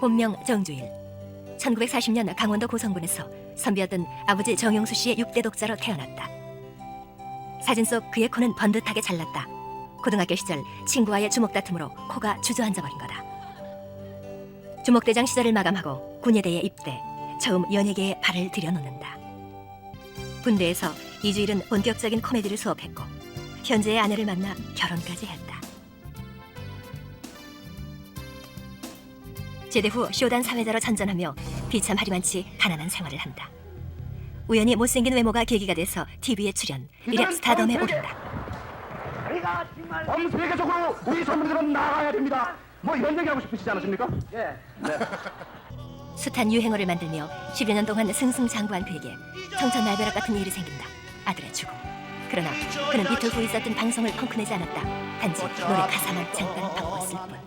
본명 정주일. 1940년 강원도 고성군에서 선비였던 아버지 정용수 씨의 6대 독자로 태어났다. 사진 속 그의 코는 번듯하게 잘났다. 고등학교 시절 친구와의 주먹 다툼으로 코가 주저앉아 버린 거다. 주먹대장 시절을 마감하고 군예대에 입대, 처음 연예계에 발을 들여놓는다. 군대에서 이주일은 본격적인 코미디를 수업했고 현재의 아내를 만나 결혼까지 했다. 제대 후 쇼단 사회자로 전전하며 비참하리만치 가난한 생활을 한다. 우연히 못생긴 외모가 계기가 돼서 TV에 출연, 이래 스타덤에 오른다. 우리가 정말 전 세계적으로 우리 선물들은 나가야 됩니다. 뭐 이런 얘기 하고 싶으시지 않으십니까? 예. 숱한 유행어를 만들며 10여 년 동안 승승장구한 그에게 청천날벼락 같은 일이 생긴다. 아들의 죽음. 그러나 그는 이틀 후 있었던 방송을 펑크내지 않았다. 단지 노래 가사만 잠깐 바꿨을 뿐.